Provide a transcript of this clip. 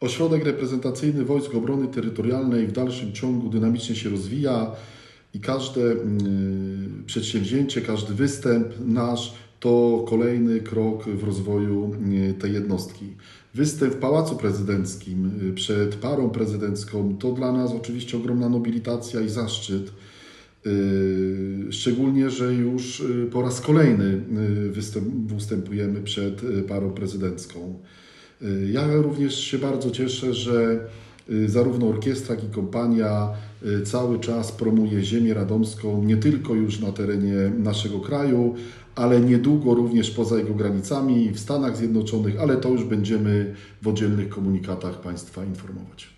Ośrodek reprezentacyjny Wojsk Obrony Terytorialnej w dalszym ciągu dynamicznie się rozwija i każde mm, przedsięwzięcie, każdy występ nasz to kolejny krok w rozwoju mm, tej jednostki. Występ w Pałacu Prezydenckim y, przed parą prezydencką to dla nas oczywiście ogromna nobilitacja i zaszczyt. Y, Szczególnie, że już y, po raz kolejny występ, występujemy przed parą prezydencką. Y, Ja również się bardzo cieszę, że y, zarówno orkiestra, jak i kompania y, cały czas promuje ziemię radomską nie tylko już na terenie naszego kraju, ale niedługo również poza jego granicami w Stanach Zjednoczonych, ale to już będziemy w oddzielnych komunikatach Państwa informować.